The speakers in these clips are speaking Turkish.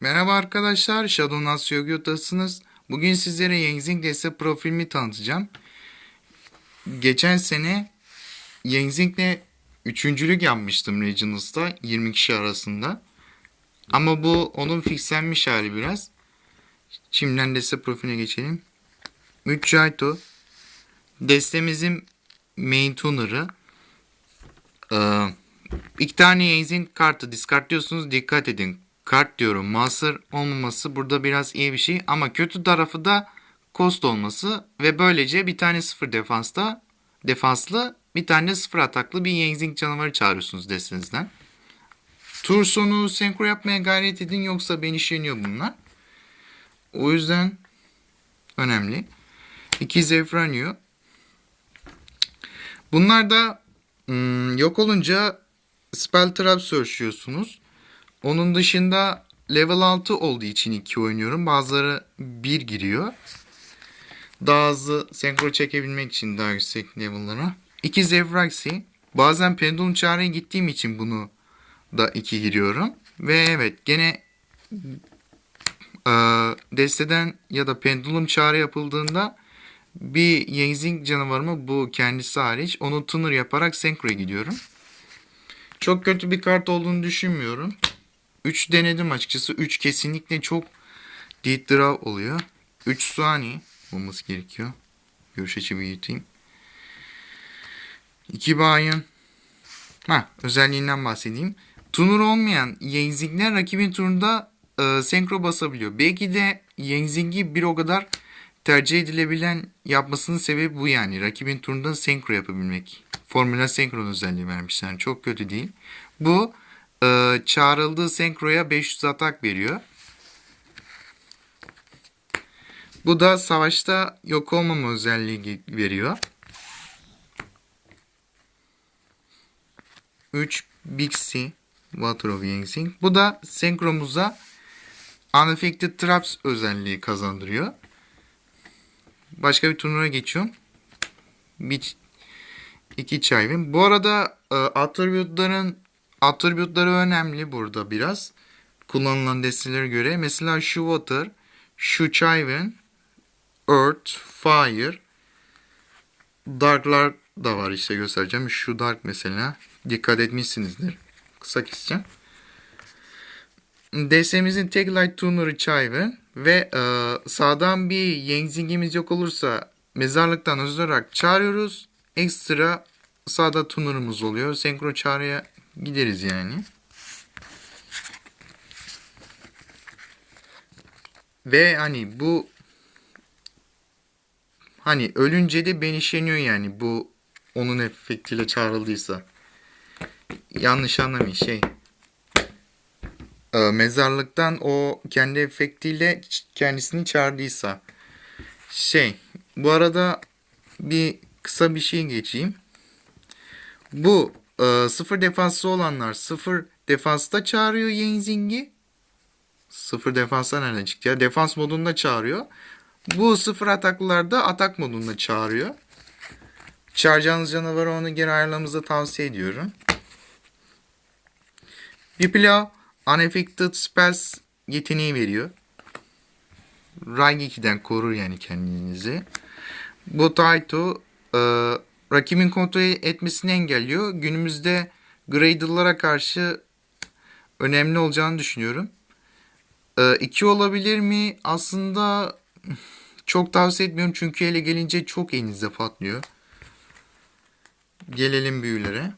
Merhaba arkadaşlar, Shadow Nas Yogyota'sınız. Bugün sizlere Yangzing Deste profilimi tanıtacağım. Geçen sene Yangzing'le üçüncülük yapmıştım Regionals'ta 20 kişi arasında. Ama bu onun fixlenmiş hali biraz. Şimdiden deste profiline geçelim. Mücahito. Destemizin main tuner'ı. Ee, iki tane Yangzing kartı discardlıyorsunuz. Dikkat edin. Kart diyorum. Master olmaması burada biraz iyi bir şey. Ama kötü tarafı da cost olması. Ve böylece bir tane sıfır defansta defanslı bir tane sıfır ataklı bir Yangzing canavarı çağırıyorsunuz destenizden. Tur sonu senkro yapmaya gayret edin yoksa beni işleniyor bunlar. O yüzden önemli. İki Zefranio. Bunlar da hmm, yok olunca Spell Trap searchliyorsunuz. Onun dışında level 6 olduğu için 2 oynuyorum. Bazıları 1 giriyor. Daha hızlı senkro çekebilmek için daha yüksek level'lara. 2 Zevraxi. Bazen pendulum çağrıya gittiğim için bunu da 2 giriyorum. Ve evet gene e, desteden ya da pendulum çağrı yapıldığında bir Yangzing canavarımı bu kendisi hariç onu tuner yaparak senkroya gidiyorum. Çok kötü bir kart olduğunu düşünmüyorum. 3 denedim açıkçası. 3 kesinlikle çok deep draw oluyor. 3 saniye olması gerekiyor. Görüş açı büyüteyim. 2 bayın. Ha, özelliğinden bahsedeyim. Tunur olmayan Yangzing'ler rakibin turunda e, senkro basabiliyor. Belki de Yangzing'i bir o kadar tercih edilebilen yapmasının sebebi bu yani. Rakibin turunda senkro yapabilmek. Formula senkron özelliği vermişler. Çok kötü değil. Bu e, çağrıldığı senkroya 500 atak veriyor. Bu da savaşta yok olmama özelliği veriyor. 3 Bixi Water of Yangzing. Bu da senkromuza Unaffected Traps özelliği kazandırıyor. Başka bir turnuva geçiyorum. Bir, iki çayvim. Bu arada e, attribute'ların attribute'ları önemli burada biraz. Kullanılan destelere göre. Mesela şu Water, şu Chayven, Earth, Fire, Dark'lar da var işte göstereceğim. Şu Dark mesela. Dikkat etmişsinizdir. Kısa keseceğim. DS'mizin tek light tuner'ı Chayven ve e, sağdan bir Yangzing'imiz yok olursa mezarlıktan özel olarak çağırıyoruz. Ekstra sağda tuner'ımız oluyor. Senkro çağrıya gideriz yani. Ve hani bu hani ölünce de ben işleniyor yani bu onun efektiyle çağrıldıysa. Yanlış anlamayın şey. E, mezarlıktan o kendi efektiyle kendisini çağırdıysa. Şey bu arada bir kısa bir şey geçeyim. Bu e, sıfır defansı olanlar sıfır defansta çağırıyor Yenzing'i. Sıfır defansa nereden çıktı ya? Defans modunda çağırıyor. Bu sıfır ataklılarda atak modunda çağırıyor. Çağıracağınız canavarı onu geri ayarlamanızı tavsiye ediyorum. Bir pilav Unaffected Spells yeteneği veriyor. Rank 2'den korur yani kendinizi. Bu Taito e, rakibin kontrol etmesini engelliyor. Günümüzde Gradle'lara karşı önemli olacağını düşünüyorum. 2 e, olabilir mi? Aslında çok tavsiye etmiyorum çünkü ele gelince çok elinizde patlıyor. Gelelim büyülere.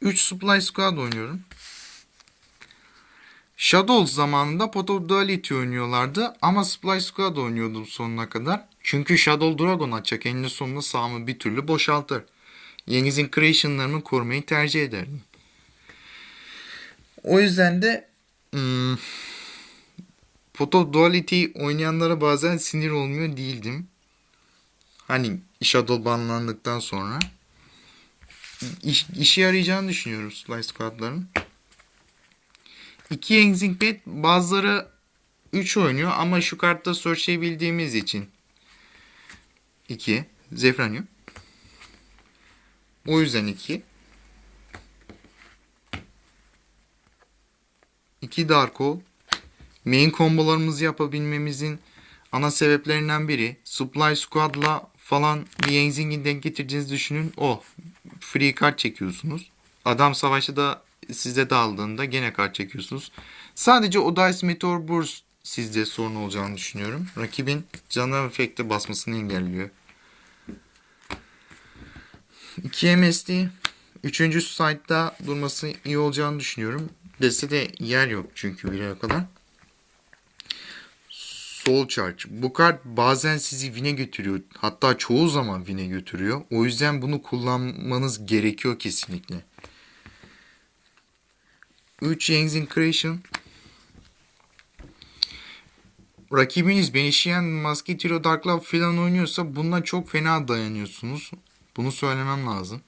3 Supply Squad oynuyorum. Shadows zamanında Pot of Duality oynuyorlardı ama Supply Squad oynuyordum sonuna kadar. Çünkü Shadow Dragon açacak eninde sonunda sahamı bir türlü boşaltır. Yeniz'in creation'larını korumayı tercih ederdim. O yüzden de hmm, Pot Duality oynayanlara bazen sinir olmuyor değildim. Hani Shadow banlandıktan sonra. İş, işe yarayacağını düşünüyorum Supply Squad'ların. 2 Enzing Pet bazıları 3 oynuyor ama şu kartta searchleyebildiğimiz için 2 Zefranium. O yüzden 2. 2 Darko main kombolarımızı yapabilmemizin ana sebeplerinden biri Supply Squad'la falan bir Yenzing'i denk getireceğinizi düşünün. O free kart çekiyorsunuz. Adam savaşta da size daldığında gene kart çekiyorsunuz. Sadece o Dice Meteor Burst sizde sorun olacağını düşünüyorum. Rakibin canavar efekti basmasını engelliyor. 2 MSD. Üçüncü site'da durması iyi olacağını düşünüyorum. Dese de yer yok çünkü bire kadar. Soul Charge. Bu kart bazen sizi win'e götürüyor. Hatta çoğu zaman win'e götürüyor. O yüzden bunu kullanmanız gerekiyor kesinlikle. 3 Yangzin Creation. Rakibiniz Benişiyen, Musketeer, Dark Love falan oynuyorsa bundan çok fena dayanıyorsunuz. Bunu söylemem lazım.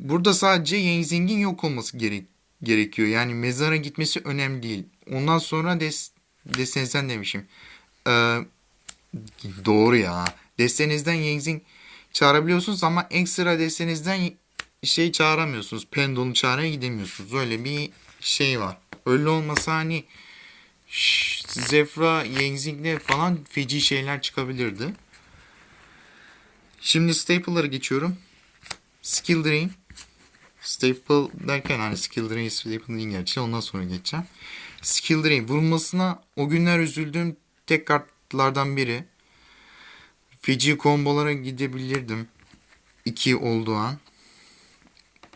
Burada sadece Yangzing'in yok olması gerek gerekiyor. Yani mezara gitmesi önemli değil. Ondan sonra des destenizden demişim. Ee, doğru ya. Destenizden Yangzing çağırabiliyorsunuz ama ekstra destenizden şey çağıramıyorsunuz. Pendulum çağrıya gidemiyorsunuz. Öyle bir şey var. Öyle olmasa hani Zefra, Yangzing'le falan feci şeyler çıkabilirdi. Şimdi Staple'lara geçiyorum. Skill Drain. Staple derken hani Skill Drain Staple değil gerçi ondan sonra geçeceğim. Skill Drain vurulmasına o günler üzüldüğüm tek kartlardan biri. Feci kombolara gidebilirdim. 2 olduğu an.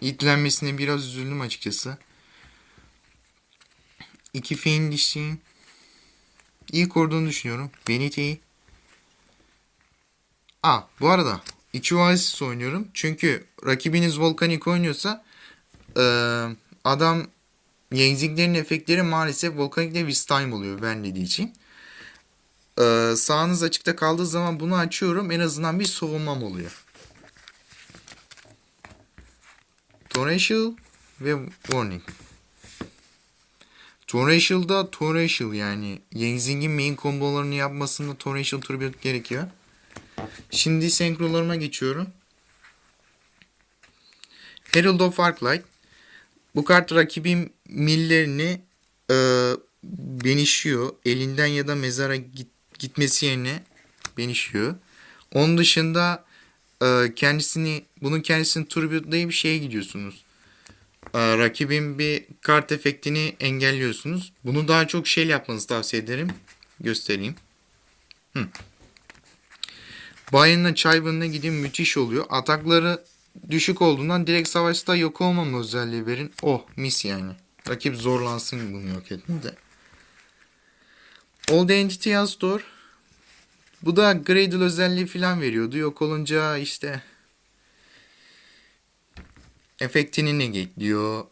İtlenmesine biraz üzüldüm açıkçası. İki fein dişliğin iyi koruduğunu düşünüyorum. Benite'yi. Aa bu arada iki Oasis oynuyorum. Çünkü rakibiniz Volcanic oynuyorsa eee, adam Yenzinglerin efektleri maalesef Volcanic'le Wistime oluyor vermediği için. Eee sağınız açıkta kaldığı zaman bunu açıyorum. En azından bir savunmam oluyor. Torrential ve Warning. Torrential'da Torrential yani Yenzing'in main kombolarını yapmasında Torrential Turbulent gerekiyor. Şimdi senkrolarıma geçiyorum. Herald of Arclight. Bu kart rakibin millerini e, benişiyor. Elinden ya da mezara git, gitmesi yerine benişiyor. Onun dışında e, kendisini bunun kendisini turbulentlayıp şeye gidiyorsunuz. Ee, rakibin bir kart efektini engelliyorsunuz. Bunu daha çok şey yapmanızı tavsiye ederim. Göstereyim. Hı. Bayern'la Chayvan'la gidin müthiş oluyor. Atakları düşük olduğundan direkt savaşta yok olmama özelliği verin. Oh mis yani. Rakip zorlansın bunu yok etmede. Old Entity Store. Bu da Gradle özelliği falan veriyordu. Yok olunca işte efektini negate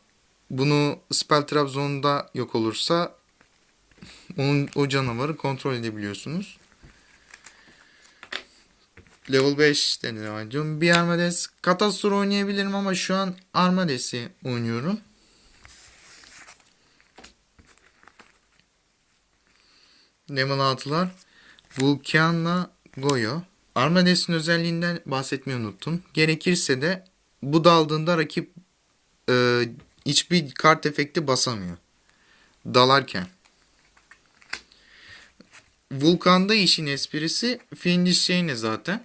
Bunu Spell Trap Zone'da yok olursa onun o canavarı kontrol edebiliyorsunuz. Level 5 de devam ediyorum. Bir Armades. Katastrof oynayabilirim ama şu an Armades'i oynuyorum. Level 6'lar. Vulcan'la Goyo. Armades'in özelliğinden bahsetmeyi unuttum. Gerekirse de bu daldığında rakip e, hiçbir kart efekti basamıyor. Dalarken. Vulkan'da işin esprisi Findish şeyine zaten.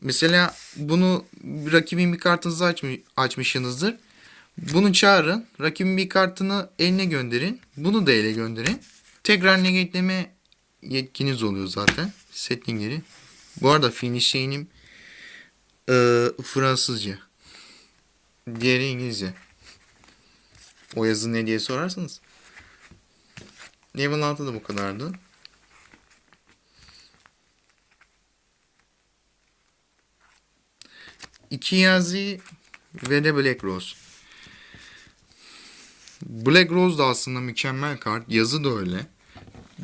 Mesela bunu rakibin bir kartınızı açmış, açmışsınızdır. Bunu çağırın. Rakibin bir kartını eline gönderin. Bunu da ele gönderin. Tekrar negateleme yetkiniz oluyor zaten. Settingleri. Bu arada finish şeyinim ee, Fransızca. Diğeri İngilizce. O yazı ne diye sorarsanız. Level 6 da bu kadardı. İki yazı ve de Black Rose. Black Rose da aslında mükemmel kart. Yazı da öyle.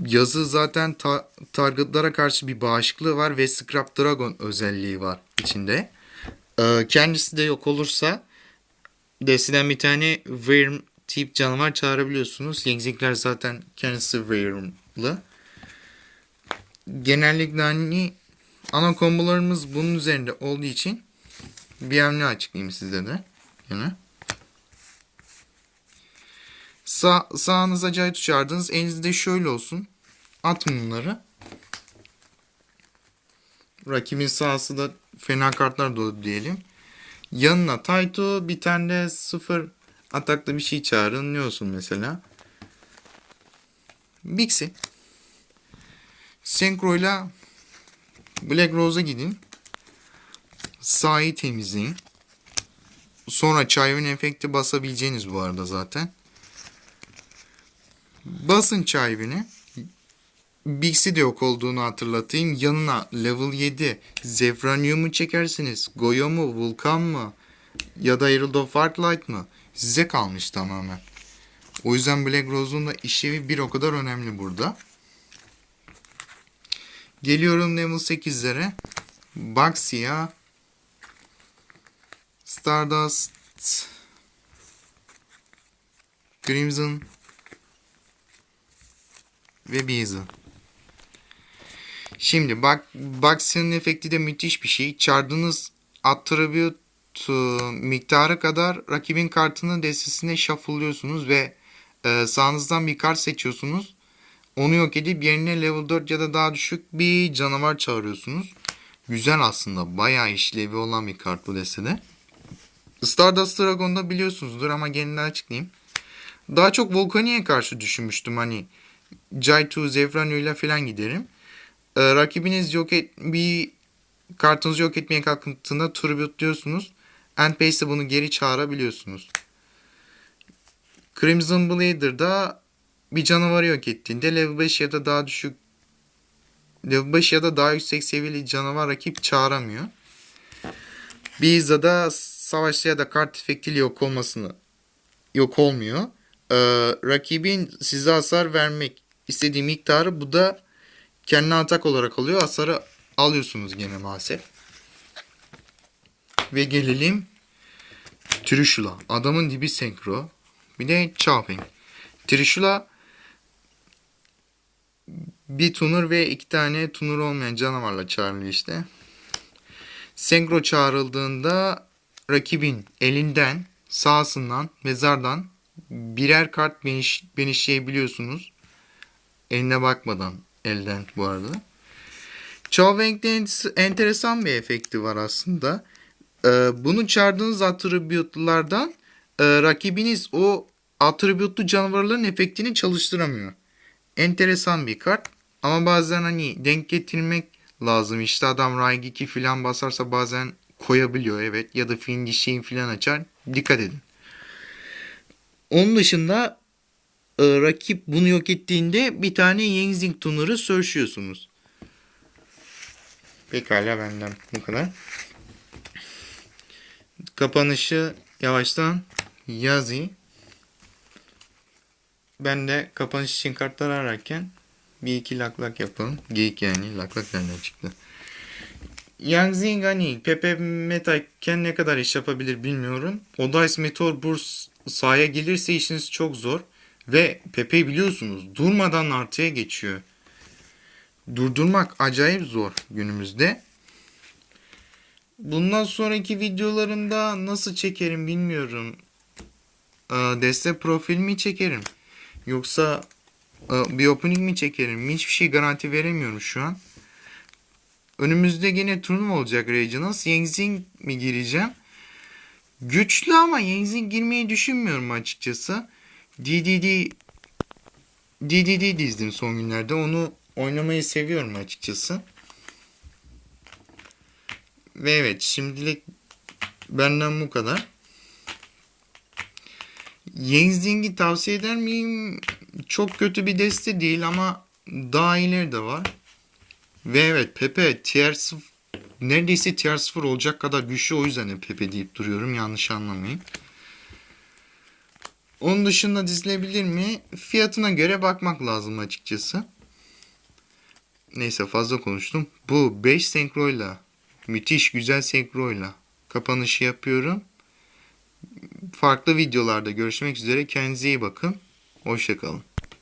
Yazı zaten ta- targetlara karşı bir bağışıklığı var ve Scrap Dragon özelliği var içinde. Ee, kendisi de yok olursa desteden bir tane Worm tip canavar çağırabiliyorsunuz. Yengzikler zaten kendisi Worm'lı. Genellikle hani ana kombolarımız bunun üzerinde olduğu için bir hamle açıklayayım size de. Yine. Sağ, sağınıza Caytu çağırdınız. Elinizde şöyle olsun. Atın bunları. Rakibin sahası da fena kartlar dolu diyelim. Yanına Tayto bir tane de sıfır ataklı bir şey çağırın. Ne olsun mesela? Bixi. Synchro'yla Black Rose'a gidin. Sahayı temizleyin. Sonra Chayvin efekti basabileceğiniz bu arada zaten. Basın Chayvin'i. Bixi de yok olduğunu hatırlatayım. Yanına level 7 Zefranium'u çekersiniz. Goyo mu, Vulkan mı? Ya da Herald of Arclight mı? Size kalmış tamamen. O yüzden Black Rose'un da işlevi bir o kadar önemli burada. Geliyorum level 8'lere. Baxia. Stardust. Crimson. Ve Beason. Şimdi bak Baxia'nın efekti de müthiş bir şey. Çardığınız attribute e, miktarı kadar rakibin kartının destesine shuffle'lıyorsunuz ve e, sağınızdan bir kart seçiyorsunuz. Onu yok edip yerine level 4 ya da daha düşük bir canavar çağırıyorsunuz. Güzel aslında. Bayağı işlevi olan bir kart bu destede. Stardust Dragon'da biliyorsunuzdur ama genel açıklayayım. Daha çok Volcani'ye karşı düşünmüştüm hani. Jaitu, Zefranio ile falan giderim. Ee, rakibiniz yok et bir kartınızı yok etmeye kalktığında tribute diyorsunuz. Endpace'de bunu geri çağırabiliyorsunuz. Crimson Blader'da bir canavarı yok ettiğinde level 5 ya da daha düşük level 5 ya da daha yüksek seviyeli canavar rakip çağıramıyor. Biza'da savaşta ya da kart efektiyle yok olmasını yok olmuyor. Ee, rakibin size hasar vermek istediği miktarı bu da kendine atak olarak alıyor. Hasarı alıyorsunuz gene maalesef. Ve gelelim Trishula. Adamın dibi senkro. Bir de Chopping. Trishula bir tunur ve iki tane tunur olmayan canavarla çağrılıyor işte. Senkro çağrıldığında rakibin elinden, sağsından, mezardan birer kart beniş, benişleyebiliyorsunuz. Eline bakmadan elden bu arada. Choweng'de enteresan bir efekti var aslında. Ee, bunu çağırdığınız atribütlerden e, rakibiniz o atribütlü canavarların efektini çalıştıramıyor. Enteresan bir kart. Ama bazen hani denk getirmek lazım. İşte adam Raig 2 falan basarsa bazen koyabiliyor evet. Ya da Fiendish şeyin falan açar. Dikkat edin. Onun dışında e, rakip bunu yok ettiğinde bir tane Yenzing Tuner'ı sörşüyorsunuz. Pekala benden bu kadar. Kapanışı yavaştan yazayım. Ben de kapanış için kartlar ararken bir iki lak lak yapalım. Geyik yani lak lak nereden çıktı. Yang Zingani, Pepe Metayken ne kadar iş yapabilir bilmiyorum. Odais Meteor Burs sahaya gelirse işiniz çok zor. Ve Pepe biliyorsunuz durmadan artıya geçiyor. Durdurmak acayip zor günümüzde. Bundan sonraki videolarımda nasıl çekerim bilmiyorum. Ee, Deste profil mi çekerim? Yoksa e, bir opening mi çekerim? Hiçbir şey garanti veremiyorum şu an. Önümüzde gene turnuva olacak Regionals. Yengzing mi gireceğim? Güçlü ama Yengzing girmeyi düşünmüyorum açıkçası. DDD DDD dizdim son günlerde. Onu oynamayı seviyorum açıkçası. Ve evet şimdilik benden bu kadar. Yenzing'i tavsiye eder miyim? Çok kötü bir deste değil ama daha iyileri de var. Ve evet Pepe tier 0 neredeyse tier 0 olacak kadar güçlü o yüzden Pepe deyip duruyorum yanlış anlamayın. Onun dışında dizilebilir mi? Fiyatına göre bakmak lazım açıkçası. Neyse fazla konuştum. Bu 5 senkroyla müthiş güzel senkroyla kapanışı yapıyorum. Farklı videolarda görüşmek üzere. Kendinize iyi bakın. Hoşçakalın.